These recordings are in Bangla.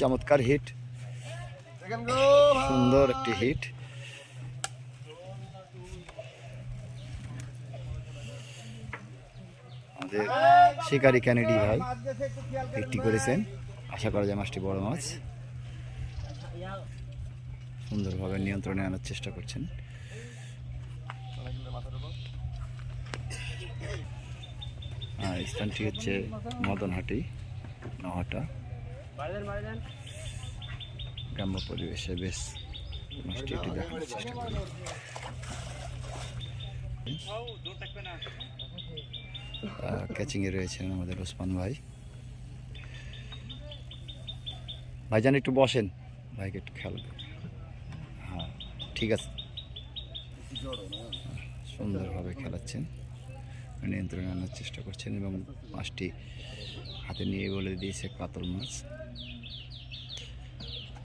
চমৎকার হিট সুন্দর একটি হিট আমাদের শিকারি ক্যানেডি ভাই হিটটি করেছেন। আশা করা যায় মাছটি বড় মাছ। সুন্দরভাবে নিয়ন্ত্রণে আনার চেষ্টা করছেন। স্থানটি হচ্ছে মদনহাটি নহাটা গ্রাম্য পরিবেশে বেশ মাছটি একটু দেখানোর চেষ্টা করি। ক্যাচিংয়ে রয়েছেন আমাদের ওসমান ভাই। ভাইজান, একটু বসেন। ভাইকে একটু খেয়াল। হ্যাঁ ঠিক আছে। সুন্দরভাবে খেলাচ্ছেন। নিয়ন্ত্রণে আনার চেষ্টা করছেন এবং মাছটি হাতে নিয়ে বলে দিয়েছে কাতল মাছ।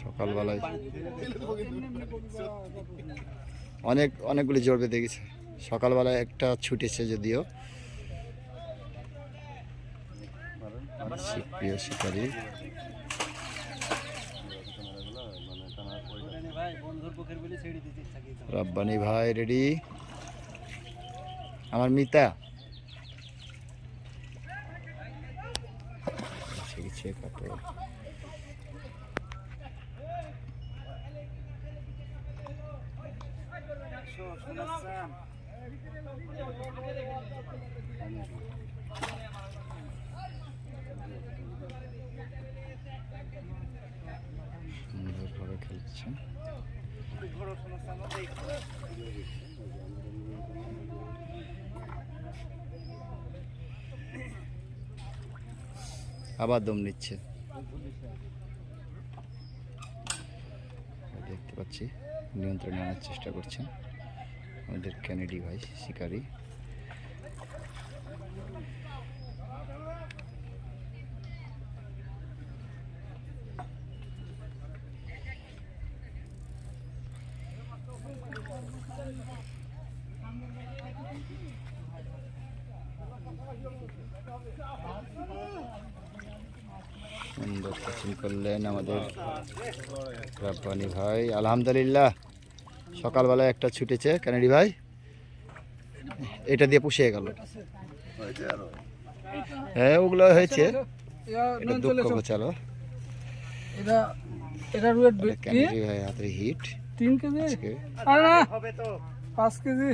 সকালবেলায়। অনেক, অনেকগুলি জোর বেঁধে গেছে। সকালবেলায় একটা ছুটেছে যদিও। প্রিয় শিকারী। রব্বানি ভাই, রেডি? আমার মিতা। এসে গেছে সুন্দরভাবে খেলছেন আবার দম নিচ্ছে। দেখতে পাচ্ছি নিয়ন্ত্রণে আনার চেষ্টা করছেন আমাদের ক্যানেডি ভাই শিকারী। সুন্দর করলেন আমাদের রাব্বানি ভাই। আলহামদুলিল্লাহ। সকালবেলায় একটা ছুটেছে কানাডি ভাই। এটা দিয়ে পুষিয়ে গেল। হ্যাঁ ওগুলো হয়েছে। এটা দুঃখ গোছালো। এটা এটা ওয়েট ভাই হাতে হিট। তিন কেজি? আজকে। আরে না পাঁচ কেজি।